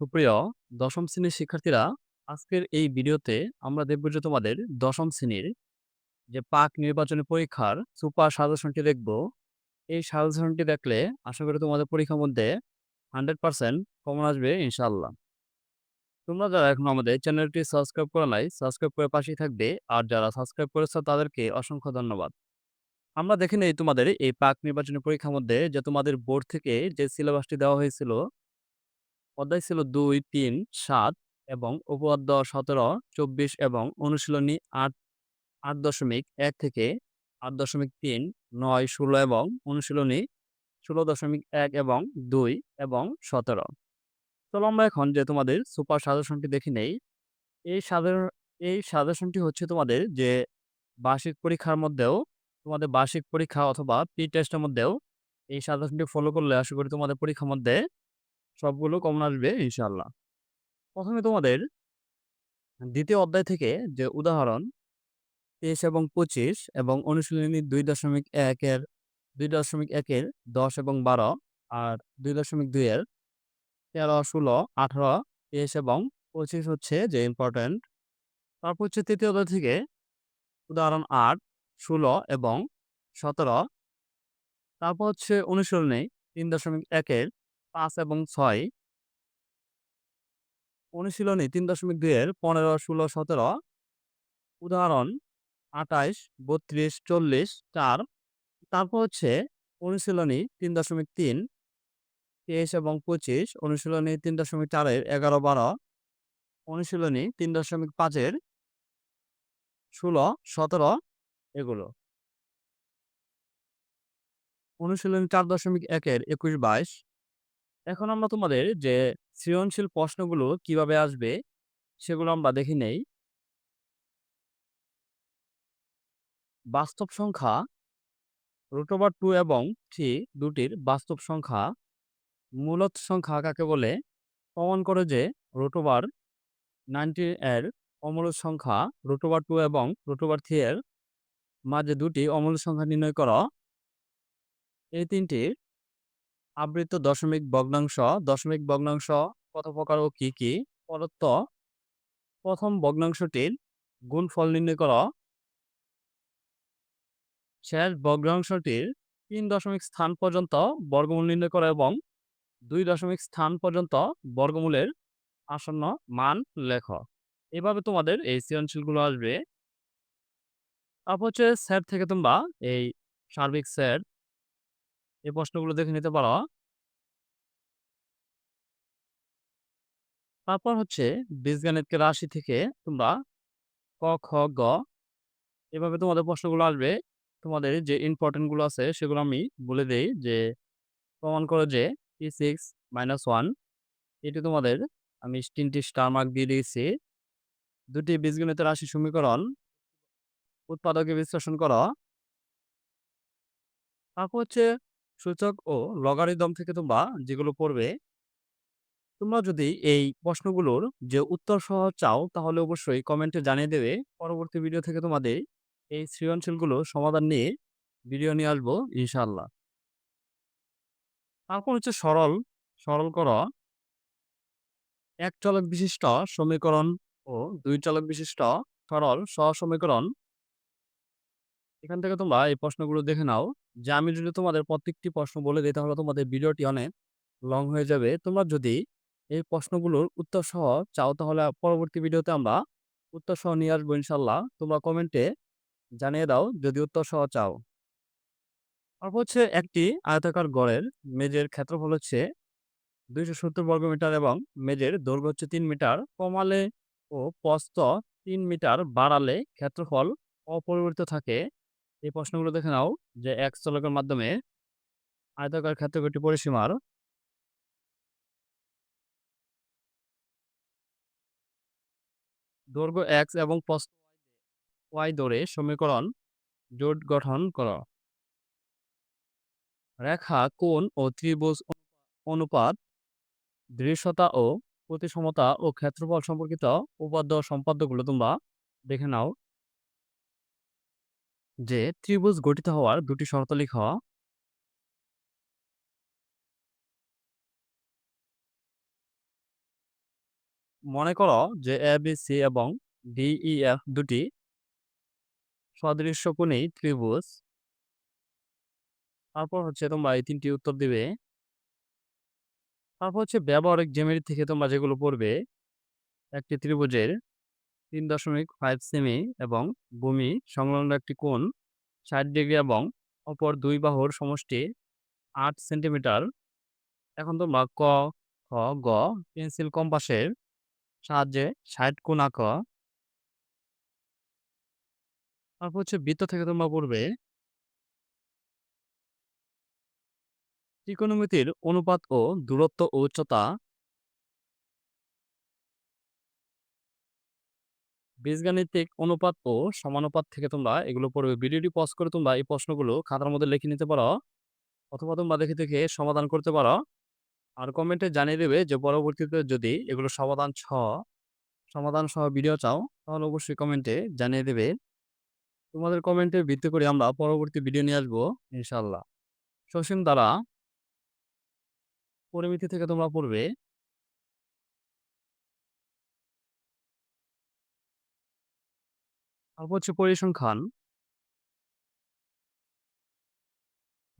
সুপ্রিয় দশম শ্রেণির শিক্ষার্থীরা, আজকের এই ভিডিওতে আমরা দেখব যে তোমাদের দশম শ্রেণির যে পাক নির্বাচনী পরীক্ষার সুপার সাজেশনটি দেখব। এই সাজেশনটি দেখলে আশা করি তোমাদের পরীক্ষার মধ্যে 100% কমন আসবে ইনশাআল্লাহ। তোমরা যারা এখন আমাদের চ্যানেলটি সাবস্ক্রাইব করা নাই, সাবস্ক্রাইব করে পাশেই থাকবে। আর যারা সাবস্ক্রাইব করেছ তাদেরকে অসংখ্য ধন্যবাদ। আমরা দেখে নেই তোমাদের এই পাক নির্বাচনী পরীক্ষার মধ্যে যে তোমাদের বোর্ড থেকে যে সিলেবাসটি দেওয়া হয়েছিল অধ্যায় ছিল ২, ৩, ৭ এবং উপঅধ্যায় ১৭, ২৪ এবং অনুশীলনী ৮, ৮.১ থেকে ৮.৩, ৯, ১৬ এবং অনুশীলনী ১৬.১ এবং দুই এবং ১৭। চলো আমরা এখন যে তোমাদের সুপার সাজেশনটি দেখে নেই। এই সাধারণ এই সাজেশনটি হচ্ছে তোমাদের যে বার্ষিক পরীক্ষার মধ্যেও তোমাদের বার্ষিক পরীক্ষা অথবা প্রি টেস্টের মধ্যেও এই সাজেশনটি ফলো করলে আশা করি তোমাদের পরীক্ষার মধ্যে সবগুলো কমন আসবে ইনশাল্লাহ প্রথমে তোমাদের দ্বিতীয় অধ্যায় থেকে যে উদাহরণ ২৩ এবং ২৫ এবং অনুশীলনী দুই দশমিক একের দুই দশমিক একের দশ এবং ১২ আর ২.২ এর ১৩, ১৬, ১৮, ২৩ এবং ২৫ হচ্ছে যে ইম্পোর্টেন্ট। তারপর হচ্ছে তৃতীয় অধ্যায় থেকে উদাহরণ ৮, ১৬ এবং ১৭ তারপর হচ্ছে অনুশীলনী ৩.১ এর ৫ এবং ৬ অনুশীলনী ৩.২ এর ১৫, ১৬, ১৭ উদাহরণ ২৮, ৩২, ৪০, ৪ তারপর হচ্ছে অনুশীলনী ৩.৩ ২৩ এবং ২৫ অনুশীলনী তিন দশমিক চারের এগারো বারো। অনুশীলনী তিন দশমিক পাঁচের ষোলো সতেরো এগুলো। অনুশীলনী ৪.১ এর ২১, ২২ এখন আমরা তোমাদের যে সৃজনশীল প্রশ্নগুলো কীভাবে আসবে, সেগুলো আমরা দেখে নেই। বাস্তব সংখ্যা √2 এবং থ্রি দুটির বাস্তব সংখ্যা, মূলত সংখ্যা কাকে বলে? প্রমাণ করো যে √90 এর অমূলদ সংখ্যা √2 এবং √3 এর মাঝে দুটি অমূলদ সংখ্যা নির্ণয় করো। এই তিনটির আবৃত দশমিক ভগ্নাংশ, দশমিক ভগ্নাংশ কত প্রকার ও কি, কি? প্রদত্ত প্রথম ভগ্নাংশটির গুণফল নির্ণয় করো। শেষ ভগ্নাংশটির তিন দশমিক স্থান পর্যন্ত বর্গমূল নির্ণয় করো এবং দুই দশমিক স্থান পর্যন্ত বর্গমূলের আসন্ন মান লেখ এভাবে তোমাদের এই সৃজনশীলগুলো আসবে। তারপর হচ্ছে সেট থেকে তোমরা এই সার্বিক সেট এই প্রশ্নগুলো দেখে নিতে পারো। তারপর হচ্ছে বীজগণিতকে রাশি থেকে তোমরা ক, খ, গ এভাবে তোমাদের প্রশ্নগুলো আসবে। তোমাদের যে ইম্পোর্টেন্টগুলো আছে সেগুলো আমি বলে দেই যে প্রমাণ করো যে P6 -1 এটি তোমাদের আমি তিনটি স্টার মার্ক দিয়ে দিয়েছি। দুটি বীজগণিতের রাশি সমীকরণ উৎপাদকে বিশ্লেষণ করো। তারপর হচ্ছে সূচক ও লগারিদম থেকে তোমরা যেগুলো পড়বে তোমরা যদি এই প্রশ্নগুলোর যে উত্তর সহ চাও তাহলে অবশ্যই কমেন্টে জানিয়ে দেবে। পরবর্তী ভিডিও থেকে তোমাদের এই সৃজনশীলগুলো সমাধান নিয়ে ভিডিও নিয়ে আসব ইনশাআল্লাহ। তারপর হচ্ছে সরল, সরল কর এক চলক বিশিষ্ট সমীকরণ ও দুই চলক বিশিষ্ট সরল সহ-সমীকরণ এখান থেকে তোমরা এই প্রশ্নগুলো দেখে নাও। যে আমি যদি তোমাদের প্রত্যেকটি প্রশ্ন বলে দেই, তাহলে তোমাদের ভিডিওটি অনেক লং হয়ে যাবে। তোমরা যদি এই প্রশ্নগুলোর উত্তর সহ চাও, তাহলে পরবর্তী ভিডিওতে আমরা উত্তর সহ নিয়ে আসব ইনশাআল্লাহ। তোমরা কমেন্টে জানিয়ে দাও যদি উত্তর সহ চাও। তারপর হচ্ছে একটি আয়তাকার গড়ের মেঝের ক্ষেত্রফল হচ্ছে ২৭০ বর্গমিটার এবং মেজের দৈর্ঘ্য হচ্ছে তিন মিটার। কমালে ও প্রস্থ তিন মিটার বাড়ালে ক্ষেত্রফল অপরিবর্তিত থাকে। এই প্রশ্নগুলো দেখে নাও যে এক চলকের মাধ্যমে আয়তাকার ক্ষেত্রফলটি পরিসীমার দৈর্ঘ্য x এবং প্রস্থ y ধরে সমীকরণ জোট গঠন করো। রেখা, কোণ ও ত্রিভুজ অনুপাত, দৃশ্যতা ও প্রতিসমতা ও ক্ষেত্রফল সম্পর্কিত উপাদ্য সম্পাদ্যগুলো তোমরা দেখে নাও। যে ত্রিভুজ গঠিত হওয়ার দুটি শর্ত লিখ মনে করো যে এ বি সি এবং ডি ই এফ দুটি সদৃশ্য সদৃশ্যকোণী ত্রিভুজ। তারপর হচ্ছে তোমরা এই তিনটি উত্তর দিবে। তারপর হচ্ছে ব্যবহারিক জ্যামিতি থেকে তোমরা যেগুলো পড়বে, একটি ত্রিভুজের তিন দশমিক ফাইভ সেমি এবং ভূমি সংলগ্ন একটি কোণ ষাট ডিগ্রি এবং অপর দুই বাহুর সমষ্টি আট সেন্টিমিটার। এখন তোমরা ক, খ, গ, পেন্সিল কম্পাসের সাহায্যে ষাট কোণ আঁক। তারপর হচ্ছে বৃত্ত থেকে তোমরা পড়বে ত্রিকোণমিতির অনুপাত ও দূরত্ব ও উচ্চতা বীজগাণিতিক অনুপাত ও সমানুপাত থেকে তোমরা এগুলো পড়বে। ভিডিওটি পজ করে তোমরা এই প্রশ্নগুলো খাতার মধ্যে লিখে নিতে পারো অথবা তোমরা দেখে দেখে সমাধান করতে পারো। আর কমেন্টে জানিয়ে দেবে যে পরবর্তীতে যদি এগুলো সমাধান ছ, সমাধান সহ ভিডিও চাও, তাহলে অবশ্যই কমেন্টে জানিয়ে দেবে। তোমাদের কমেন্টের ভিত্তি করে আমরা পরবর্তী ভিডিও নিয়ে আসব ইনশাল্লাহ সসীম দ্বারা পরিমিতি থেকে তোমরা পড়বে হচ্ছে পরিসংখ্যান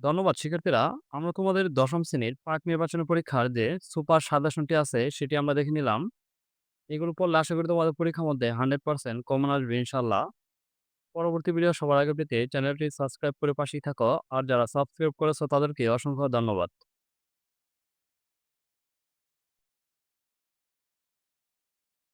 ধন্যবাদ শিক্ষার্থীরা। আমরা তোমাদের দশম শ্রেণির পাক নির্বাচনী পরীক্ষার যে সুপার সাজেশনটি আছে, সেটি আমরা দেখে নিলাম। এগুলো পড়লে আশা করি তোমাদের পরীক্ষার মধ্যে হান্ড্রেড পার্সেন্ট কমন আসবে ইনশাল্লাহ পরবর্তী ভিডিও সবার আগে পেতে চ্যানেলটি সাবস্ক্রাইব করে পাশেই থাকো। আর যারা সাবস্ক্রাইব করেছ তাদেরকে অসংখ্য ধন্যবাদ।